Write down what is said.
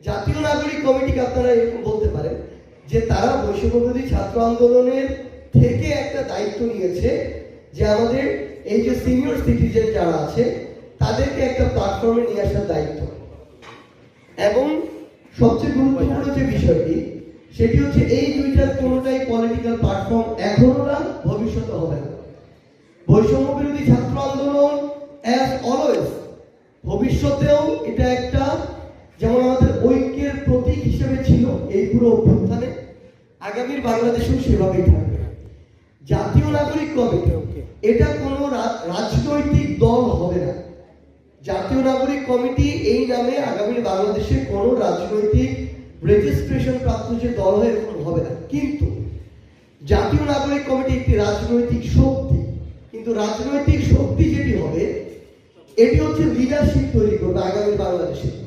জাতীয় নাগরিক কমিটিকে আপনারা এরকম বলতে পারেন যে তারা বৈষম্যবিরোধী ছাত্র আন্দোলনের থেকে একটা দায়িত্ব নিয়েছে যে আমাদের এই যে সিনিয়র সিটিজেন যারা আছে, তাদেরকে একটা প্ল্যাটফর্মে নিয়ে আসার দায়িত্ব। এবং সবচেয়ে গুরুত্বপূর্ণ যে বিষয়টি, সেটি হচ্ছে এই দুইটার কোনোটাই পলিটিক্যাল প্ল্যাটফর্ম এখনও না ভবিষ্যতে হবে না। বৈষম্য বিরোধী ছাত্র আন্দোলন অ্যাজ অলওয়েজ ভবিষ্যতেও এটা একটা, যেমন আমাদের ঐক্যের প্রতীক হিসেবে ছিল এই পুরো অভ্যুত্থানে। আগামীর বাংলাদেশেও সেভাবেই থাকবে। জাতীয় নাগরিক কমিটি এটা কোনো রাজনৈতিক দল হবে না। জাতীয় নাগরিক কমিটি এই নামে আগামী বাংলাদেশে কোনো রাজনৈতিক রেজিস্ট্রেশন প্রাপ্ত যে দল হয় এরকম হবে না। কিন্তু জাতীয় নাগরিক কমিটি একটি রাজনৈতিক শক্তি। কিন্তু রাজনৈতিক শক্তি যেটি হবে এটি হচ্ছে লিডারশিপ তৈরি করবে আগামী বাংলাদেশে।